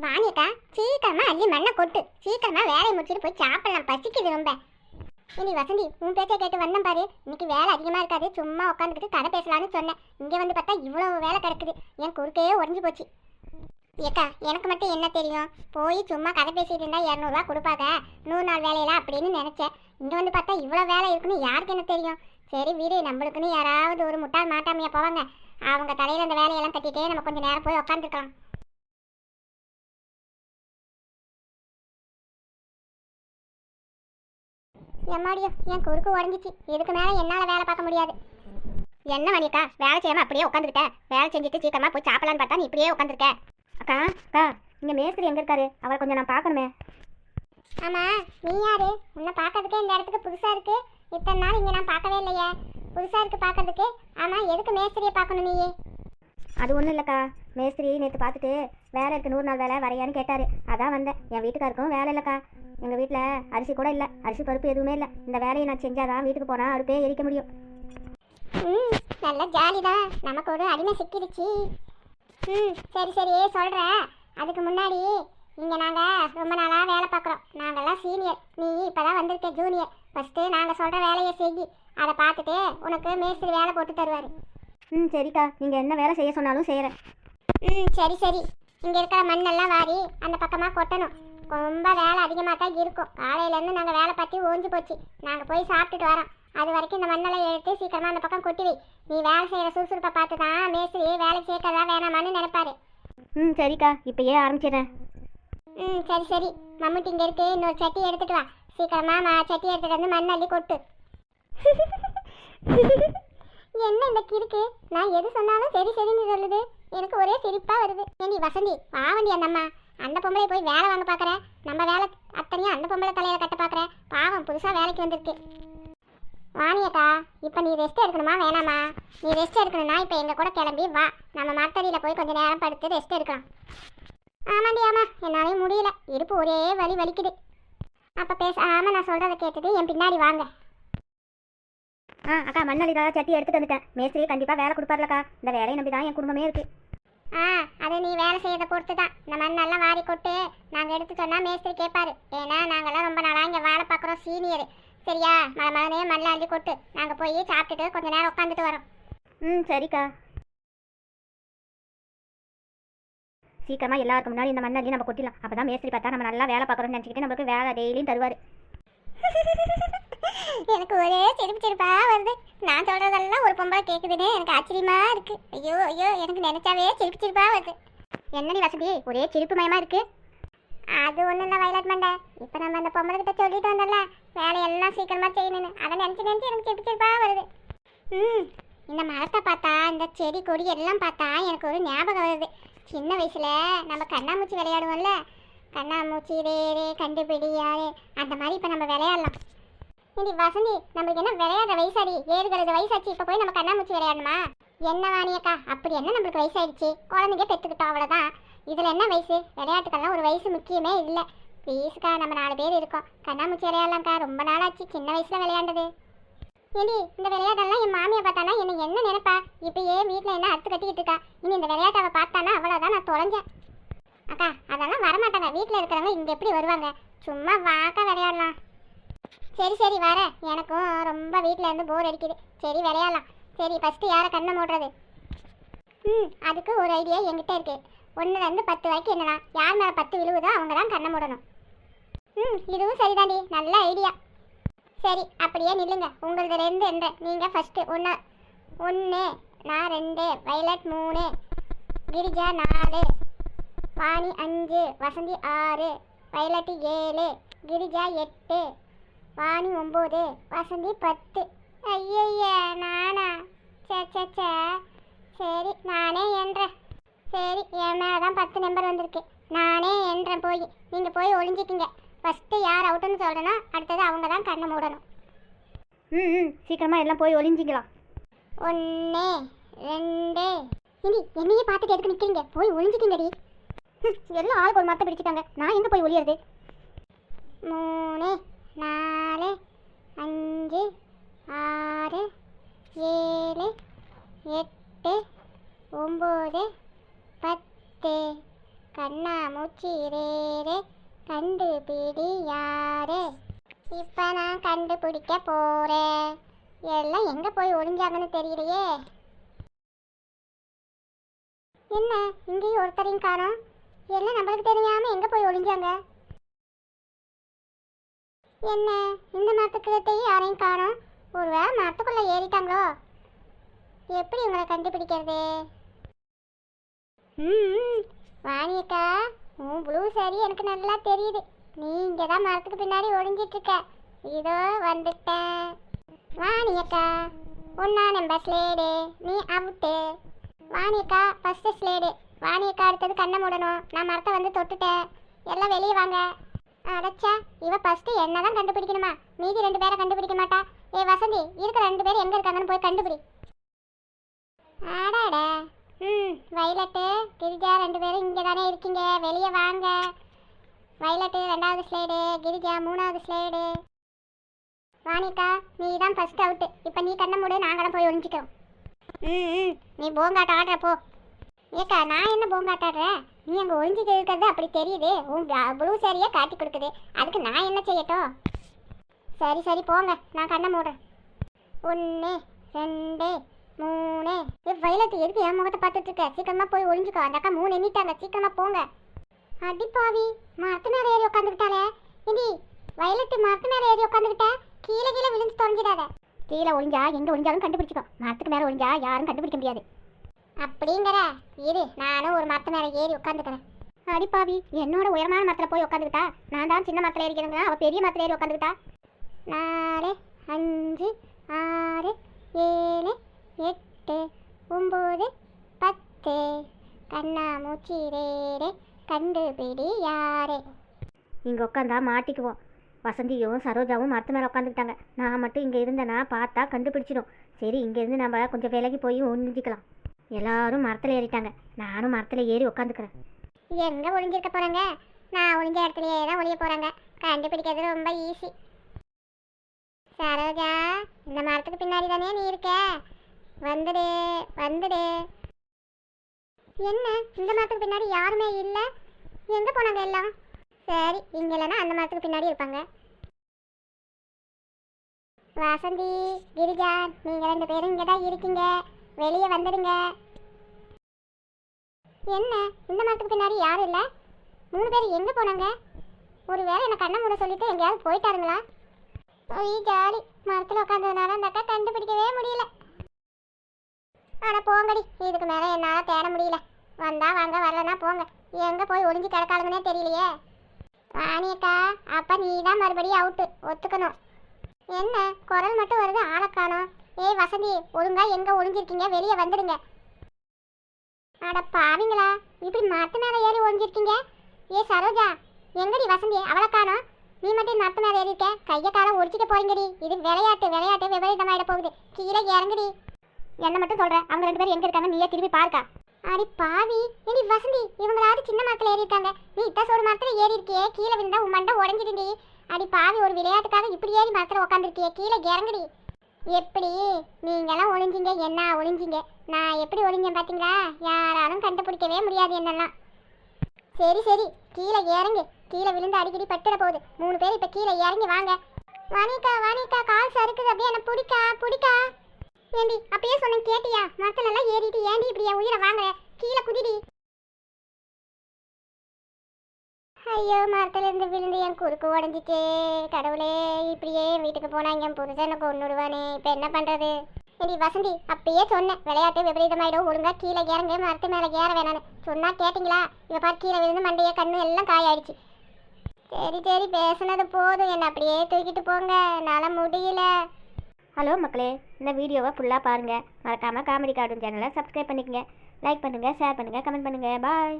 வாணியக்கா சீக்கிரமா அள்ளி மண்ணை கொட்டு. சீக்கிரமா வேலையை முடிச்சுட்டு போய் சாப்பிடலாம். பசிக்குது ரொம்ப. இனி வசந்தி உன் பேச்சை கேட்டு வந்தேன் பாரு. இன்னைக்கு வேலை அதிகமா இருக்காது. சும்மா உட்காந்துக்கிட்டு கதை பேசலாம்னு சொன்னேன். இங்கே வந்து பார்த்தா இவ்வளவு வேலை கிடக்குது. என் குறுக்கையே உறைஞ்சு போச்சு. ஏக்கா எனக்கு மட்டும் என்ன தெரியும்? போய் சும்மா கதை பேசிட்டு இருந்தா இரநூறுவா கொடுப்பாங்க. நூறு நாள் வேலையில அப்படின்னு நினைச்சேன். இங்க வந்து பார்த்தா இவ்வளோ வேலை இருக்குன்னு யாருக்கு என்ன தெரியும்? சரி வீடு நம்மளுக்குன்னு யாராவது ஒரு முட்டாள் மாட்டாமையா போவாங்க. அவங்க தலையில அந்த வேலையெல்லாம் கட்டிட்டே நம்ம கொஞ்ச நேரம் போய் உட்காந்துருக்கலாம் எம்மாடியோ என் குறுக்கு உடஞ்சிச்சு. இதுக்கு மேலே என்னால் வேலை பார்க்க முடியாது. என்ன மணிக்கா வேலை செய்யாம அப்படியே உட்காந்துருக்க வேலை செஞ்சுட்டு சீக்கிரமா போய் சாப்பிடலான்னு பார்த்தா நீ இப்படியே உட்காந்துருக்க அக்கா அக்கா இங்க மேஸ்திரி எங்க இருக்காரு? அவரை கொஞ்சம் நான் பார்க்கணுமே. ஆமா நீ யாரு? உன்னை பார்க்கறதுக்கே இந்த இடத்துக்கு புதுசா இருக்கு. இத்தனை நாள் இங்க நான் பார்க்கவே இல்லையே. புதுசா இருக்கு பார்க்கறதுக்கு. ஆமா எதுக்கு மேஸ்திரியை பார்க்கணும் நீயே? அது ஒன்றும் இல்லைக்கா. மேஸ்திரி நேற்று பார்த்துட்டு வேலை இருக்கு நூறு நாள் வேலை வரையான்னு கேட்டார். அதான் வந்தேன். என் வீட்டுக்காருக்கும் வேலை இல்லைக்கா. எங்கள் வீட்டில் அரிசி கூட இல்லை. அரிசி பருப்பு எதுவுமே இல்லை. இந்த வேலையை நான் செஞ்சாதான் வீட்டுக்கு போனால் அடுப்பே எரிக்க முடியும். ம் நல்ல ஜாலிதான். நமக்கு ஒரு அடிமை சிக்கிடுச்சு ம் சரி சரி சொல்கிறேன் அதுக்கு முன்னாடி இங்கே நாங்கள் ரொம்ப நாளாக வேலை பார்க்குறோம் நாங்கள்லாம் சீனியர் நீ இப்போ தான் வந்திருக்க ஜூனியர் ஃபஸ்ட்டு நாங்கள் சொல்கிற வேலையை செய். அதை பார்த்துட்டு உனக்கு மேஸ்திரி வேலை போட்டு தருவார். ம் சரிக்கா. நீங்கள் என்ன வேலை செய்ய சொன்னாலும் செய்கிறேன் ம் சரி சரி. இங்கே இருக்கிற மண்ணெல்லாம் வாரி அந்த பக்கமாக கொட்டணும். ரொம்ப வேலை அதிகமாக தான் இருக்கும். காலையிலேருந்து நாங்கள் வேலை பார்த்து ஓஞ்சி போச்சு. நாங்கள் போய் சாப்பிட்டுட்டு வரோம். அது வரைக்கும் இந்த மண்ணெல்லாம் எடுத்து சீக்கிரமாக அந்த பக்கம் கொட்டி வை. நீ வேலை செய்கிற சுறுசுறுப்பை பார்த்து தான் மேஸ்திரி வேலை சேர்க்கறதா வேணாமான்னு நினைப்பாரு. ம் சரிக்கா. இப்போயே ஆரம்பிச்சிடுறேன். ம் சரி சரி. மம்முட்டி இங்கே இருக்கு. இன்னொரு சட்டி எடுத்துட்டு வா. சீக்கிரமா மா சட்டி எடுத்துட்டு வந்து மண் அள்ளி கொட்டு. என்ன இந்த கிறுக்கு? நான் எது சொன்னாலும் சரி சரின்னு சொல்லுது. எனக்கு ஒரே சிரிப்பா வருது. ஏண்டி வசந்தி பாவண்டி அந்த அம்மா அந்த பொம்பளை போய் வேலை வாங்க பார்க்குற நம்ம வேலை அத்தனையும் அந்த பொம்பளை தலையில் கட்ட பார்க்குற பாவம் புதுசாக வேலைக்கு வந்திருக்கு. வாணியக்கா இப்போ நீ ரெஸ்ட் எடுக்கணுமா வேணாமா? நீ ரெஸ்ட் எடுக்கணும்னா இப்போ எங்கள் கூட கிளம்பி வா. நம்ம மரத்தடியில் போய் கொஞ்சம் நேரம் படுத்து ரெஸ்ட் எடுக்கலாம். ஆமாண்டி ஆமாம் என்னாலையும் முடியல. இருப்பு ஒரே வலி வலிக்குது. அப்போ பேச ஆமாம் நான் சொல்கிறத கேட்டுட்டு என் பின்னாடி வாங்க. ஆ அக்கா மண்ணளிக்கா சட்டி எடுத்துகிட்டு வந்துட்டேன். மேஸ்திரி கண்டிப்பாக வேலை கொடுப்பார்லக்கா. இந்த வேலையை நம்பி தான் என் குடும்பமே இருக்குது ஆ அது நீ வேலை செய்யறதை பொறுத்து தான். இந்த மண்ணெல்லாம் வாரி கொட்டு. நாங்கள் எடுத்து சொன்னா மேஸ்திரி கேட்பாரு ஏன்னா நாங்கெல்லாம் ரொம்ப நாளாக இங்கே வேலை பார்க்குறோம் சீனியர். சரியா? மழை மழனே மண்ணில் அள்ளி கொட்டு. நாங்கள் போய் சாப்பிட்டுட்டு கொஞ்ச நேரம் உட்காந்துட்டு வரோம். ம் சரிக்கா. சீக்கிரமா எல்லாருக்கும் முன்னாடி இந்த மண்ணள்ளி நம்ம கொட்டிடலாம். அப்போ தான் மேஸ்திரி பார்த்தா நம்ம நல்லா வேலை பார்க்குறோம்னு நினச்சிக்கிட்டு நம்மளுக்கு வேலை டெய்லியும் தருவார். எனக்கு ஒரே சிரிப்பு சிரிப்பா வருது. நான் சொல்றதெல்லாம் ஒரு பொம்பளை கேக்குதுன்னு எனக்கு ஆச்சரியமா இருக்கு. ஐயோ ஐயோ எனக்கு நினைச்சாவே சிரிப்பு சிரிப்பா வருது. என்னடி வசதி? ஒரே சிரிப்பு மயமா இருக்கு. அது ஒண்ணும் இல்லை வயலட் மண்டை. இப்போ நம்ம அந்த பொம்பளை கிட்ட சொல்லிட்டு வந்தோம்ல வேலையெல்லாம் சீக்கிரமா செய்யணும்னு. அதை நினைச்சு நினைச்சு எனக்கு சிரிப்பு சிரிப்பா வருது. ம் இந்த மரத்தை பார்த்தா இந்த செடி கொடி எல்லாம் பார்த்தா எனக்கு ஒரு ஞாபகம் வருது. சின்ன வயசுல நம்ம கண்ணாமூச்சி விளையாடுவோம்ல. கண்ணாமூச்சி ரேரே கண்டுபிடி யாரு அந்த மாதிரி இப்போ நம்ம விளையாடலாம். ஏடி வசந்தி நம்மளுக்கு என்ன விளையாடுற வயசாடி? ஏழு கழுது வயசாச்சு இப்போ போய் நம்ம கண்ணாமூச்சி விளையாடணுமா? என்ன வாணியக்கா அப்படி என்ன நம்மளுக்கு வயசாயிடுச்சு? குழந்தைங்க பெற்றுக்கிட்டோம் அவ்வளோதான் இதில் என்ன வயசு? விளையாட்டுக்கெல்லாம் ஒரு வயசு முக்கியமே இல்லை. ப்ளீஸ்க்கா நம்ம நாலு பேர் இருக்கோம். கண்ணாமூச்சி விளையாடலாம்க்கா. ரொம்ப நாளாச்சு. சின்ன வயசில் விளையாண்டது. ஏடி இந்த விளையாட்டெல்லாம் என் மாமியை பார்த்தானா? என்ன என்ன நினைப்பா? இப்பயே வீட்டில் என்ன அறுத்து கட்டிக்கிட்டு இருக்கா? இனி இந்த விளையாட்டை அவள் பார்த்தானா? அவ்வளோதான் நான் தொலைஞ்சேன். அக்கா அதெல்லாம் வரமாட்டாங்க. வீட்டில் இருக்கிறவங்க இங்கே எப்படி வருவாங்க? சும்மா வாக்கா விளையாடலாம். சரி சரி வரேன் எனக்கும் ரொம்ப வீட்டில் இருந்து போர் அடிக்குது. சரி விளையாடலாம். சரி ஃபஸ்ட்டு யாரை கண்ணை மூடுறது? ம் அதுக்கு ஒரு ஐடியா என்கிட்ட இருக்கு. ஒன்றுலேருந்து பத்து வரைக்கும் என்னன்னா யார் மேலே பத்து விழுவுதோ அவங்க தான் கண்ணை மூடணும். ம் இதுவும் சரிதாண்டி. நல்ல ஐடியா சரி அப்படியே நில்லுங்க. உங்களதுலேருந்து என்ற. நீங்கள் ஃபஸ்ட்டு ஒன்று ஒன்று நான் ரெண்டு வயலட் மூணு கிரிஜா நாலு வாணி அஞ்சு வசந்தி ஆறு வயலட்டு ஏழு கிரிஜா எட்டு வாணி ஒம்பது வசந்தி பத்து. ஐயய்ய நானா? சே சே சே. சரி நானே என்றேன். சரி என் மேலே தான் பத்து நம்பர் வந்திருக்கு. நானே என்றேன் போய். நீங்கள் போய் ஒளிஞ்சிக்கிங்க. ஃபஸ்ட்டு யார் அவுட்டுன்னு சொல்கிறேன்னா அடுத்தது அவங்க தான் கண்ணை மூடணும். ம் ம். சீக்கிரமாக எல்லாம் போய் ஒளிஞ்சிக்கலாம். ஒன்று ரெண்டு. இனி என்னையே பார்த்துட்டு எதுக்கு நிற்கிறீங்க போய் ஒளிஞ்சிக்கிங்கடி. எல்லாம் ஆளுக்கு ஒரு மரத்தை பிடிச்சிட்டாங்க. நான் எங்கே போய் ஒளியறது? மூணு. நாலு அஞ்சு ஆறு ஏழு எட்டு ஒம்பது பத்து. கண்ணா மூச்சி கண்டுபிடி யாரு? இப்போ நான் கண்டுபிடிக்க போறேன். எல்லாம் எங்கே போய் ஒளிஞ்சாங்கன்னு தெரியலையே. என்ன? இங்கேயும் ஒருத்தரையும் காணோம். எல்லாம் நம்மளுக்கு தெரியாமல் எங்கே போய் ஒளிஞ்சாங்க? என்ன? இந்த மரத்துக்கிட்டையும் யாரையும் காணும்? ஒருவேளை மரத்துக்குள்ளே ஏறிட்டாங்களோ? எப்படி உங்களை கண்டுபிடிக்கிறது? ம் வாணியக்கா உன் ப்ளூ சரி எனக்கு நல்லா தெரியுது. நீ இங்கே தான் மரத்துக்கு பின்னாடி ஒழிஞ்சிட்ருக்க இருக்க இதோ வந்துட்டேன். வாணியக்கா ஒன்னா நம்பர் ஸ்லேடு நீ அவுட்டு வாணியக்கா ஃபஸ்ட்டு ஸ்லேடு வாணியக்கா அடுத்தது கண்ணை மூடணும். நான் மரத்தை வந்து தொட்டுட்டேன். எல்லாம் வெளியே வாங்க. அடைச்சா இவ ஃபர்ஸ்ட் என்ன தான் கண்டுபிடிக்கணுமா? மீதி ரெண்டு பேரை கண்டுபிடிக்க மாட்டா. ஏ வசந்தி இருக்கிற ரெண்டு பேர் எங்க இருக்காங்கன்னு போய் கண்டுபிடி. ஆடாடா ம் வைலட்டு கிரிஜா ரெண்டு பேரும் இங்கே தானே இருக்கீங்க. வெளியே வாங்க. வைலட்டு ரெண்டாவது ஸ்லைடு கிரிஜா மூணாவது ஸ்லைடு வாணிக்கா நீ தான் ஃபர்ஸ்ட் அவுட்டு இப்போ நீ கண்ணை மூடு நாங்களும் போய் ஒழிஞ்சிக்கிறோம் ம் ம் நீ போங்காட்ட ஆடுற போ. ஏக்கா நான் என்ன போங்காட்ட ஆடுறேன் நீ அங்கே ஒழிஞ்சிட்டு இருக்கிறது அப்படி தெரியுது. உன் ப்ளூ சேரியே காட்டி கொடுக்குது. அதுக்கு நான் என்ன செய்யட்டும்? சரி சரி போங்க. நான் கண்ணை மூடுறேன். ஒன்று ரெண்டு மூணு. ஏ வயலட்டு எதுக்கு என் முகத்தை பார்த்துட்டு இருக்க? சீக்கிரமா போய் ஒளிஞ்சுக்கோ. அந்த அக்கா மூணு எண்ணிட்டாங்க. சீக்கிரமா போங்க. அடிப்பாவி மரத்து மேலே ஏறி உட்காந்துக்கிட்டாலே இடி வயலட்டு மரத்து மேலே ஏறி உட்காந்துக்கிட்ட கீழே கீழே விழுந்து தொலைஞ்சிடாத. கீழே ஒளிஞ்சா எங்கே ஒளிஞ்சாலும் கண்டுபிடிச்சிக்கோ மரத்துக்கு மேலே ஒளிஞ்சா யாரும் கண்டுபிடிக்க முடியாது. அப்படிங்கிற. இரு நானும் ஒரு மரத்து மேலே ஏறி உட்காந்துக்கிறேன் அடிப்பாவி என்னோட உயரமான மரத்தில் போய் உட்காந்துக்கிட்டா நான் தான் சின்ன மரத்தில் ஏறிக்கிறேங்க அவள் பெரிய மரத்தில் ஏறி உட்காந்துக்கிட்டா நாலு அஞ்சு ஆறு ஏழு எட்டு ஒம்பது பத்து. கண்ணா மூச்சி ரேரே கண்டுபிடி யாரே? இங்கே உட்காந்தா மாட்டிக்குவோம். வசந்தியும் சரோஜாவும் மரத்து மேலே உட்காந்துக்கிட்டாங்க நான் மட்டும் இங்கே இருந்தேன்னா பார்த்தா கண்டுபிடிச்சிடும். சரி இங்கேருந்து நம்ம கொஞ்சம் விலகி போய் ஒழிஞ்சிக்கலாம் எல்லாரும் மரத்தில் ஏறிட்டாங்க. நானும் மரத்தில் ஏறி உட்காந்துக்கிறேன் எங்கே ஒளிஞ்சிருக்க போகிறாங்க நான் ஒளிஞ்ச இடத்துலயே தான் ஒளிய போகிறாங்க கண்டுபிடிக்கிறது ரொம்ப ஈஸி சரோஜா இந்த மரத்துக்கு பின்னாடி தானே நீ இருக்க? வந்துடு வந்துடு. என்ன? இந்த மரத்துக்கு பின்னாடி யாருமே இல்லை? எங்கே போனாங்க எல்லாம்? சரி இங்கே இல்லைன்னா அந்த மரத்துக்கு பின்னாடி இருப்பாங்க. வசந்தி கிரிஜா நீங்கள் ரெண்டு பேரும் இங்கே தான் இருக்கீங்க. வெளியே வந்துடுங்க. என்ன? இந்த மரத்துக்கு பின்னாடி யாரும் இல்லை? மூணு பேர் எங்கே போனாங்க? ஒரு வேளை என்ன கண்ணை மூட சொல்லிட்டு எங்கேயாவது போயிட்டாருங்களா? Y jolly. மரத்தில் உட்காந்ததுனால அந்த அக்கா கண்டுபிடிக்கவே முடியல. ஆனால் போங்கடி. இதுக்கு மேலே என்னால் தேட முடியல. வந்தா வாங்க வரலன்னா போங்க. எங்கே போய் ஒளிஞ்சு கிடக்காளுங்கன்னே தெரியலையே. வாணியக்கா அப்போ நீ தான் மறுபடியும் அவுட்டு ஒத்துக்கணும். என்ன? குரல் மட்டும் வருது ஆளை காணோம். ஏய் வசந்தி ஒழுங்கா எங்க ஒளிஞ்சிருக்கீங்க? வெளியே வந்துடுங்க. அட பாவிங்களா இப்படி மரத்து மேல ஏறி ஒளிஞ்சிருக்கீங்க? ஏ சரோஜா எங்கடி வசந்தி? அவளை காணும். நீ மட்டும் மரத்து மேல ஏறிட்ட கைய காலம் ஒடிச்சிட்டு போறீங்கடி. இது விளையாட்டு விளையாட்டு விபரீதமாயிட போகுது. கீழே இறங்குடி. என்ன மட்டும் சொல்றேன் அவங்க ரெண்டு பேரும் எங்க இருக்காங்க? நீயே திரும்பி பாருக்கா. அடி பாவி. ஏடி வசந்தி இவங்களாவது சின்ன மரத்துல ஏறி இருக்காங்க. நீ இத்த சோடு மரத்துல ஏறி இருக்கியே. கீழே விழுந்தா உன் மண்டை உடஞ்சிடுடி அடி பாவி ஒரு விளையாட்டுக்காக இப்படி ஏறி மரத்துல உட்காந்துருக்கியே கீழே இறங்குடி. எப்படி? நீங்களாம் ஒளிஞ்சிங்க. என்ன ஒளிஞ்சிங்க? நான் எப்படி ஒளிஞ்சேன் பார்த்தீங்களா யாராலும் கண்டுபிடிக்கவே முடியாது என்னெல்லாம். சரி சரி. கீழே இறங்கு. கீழே விழுந்து அடிக்கடி பட்டுட போகுது மூணு பேர் இப்போ கீழே இறங்கி வாங்க. வாணிக்கா வாணிக்கா கால் சறுக்குது. அப்படியே என்ன பிடிக்கா பிடிக்கா. ஏண்டி அப்பயே சொன்னேன் கேட்டியா? மரத்துல எல்லாம் ஏறிட்டு ஏண்டி இப்படியா உயிரை வாங்க கீழே குதிடி. ஐயோ மரத்துலேருந்து விழுந்து என் குறுக்கு உடஞ்சிட்டு கடவுளே இப்படியே வீட்டுக்கு போனா என் புருஷனை கொண்டுடுவானே இப்போ என்ன பண்றது? சரி வசந்தி அப்பயே சொன்னேன். விளையாட்டு விபரீதமாயிடும். ஒழுங்கா கீழே இறங்கு. மரத்து மேலே ஏற வேணான்னு. சொன்னா கேட்டிங்களா? இவ பாரு கீழே விழுந்து மண்டைய கண்ணு எல்லாம் காயாயிடுச்சு. சரி சரி பேசுனது போதும். என்ன அப்படியே தூக்கிட்டு போங்க. என்னால் முடியல. ஹலோ மக்களே இந்த வீடியோவை ஃபுல்லாக பாருங்கள் மறக்காமல் காமெடி கார்டூன் சேனலை சப்ஸ்கிரைப் பண்ணிக்கங்க. லைக் பண்ணுங்கள் ஷேர் பண்ணுங்கள் கமெண்ட் பண்ணுங்கள் பாய்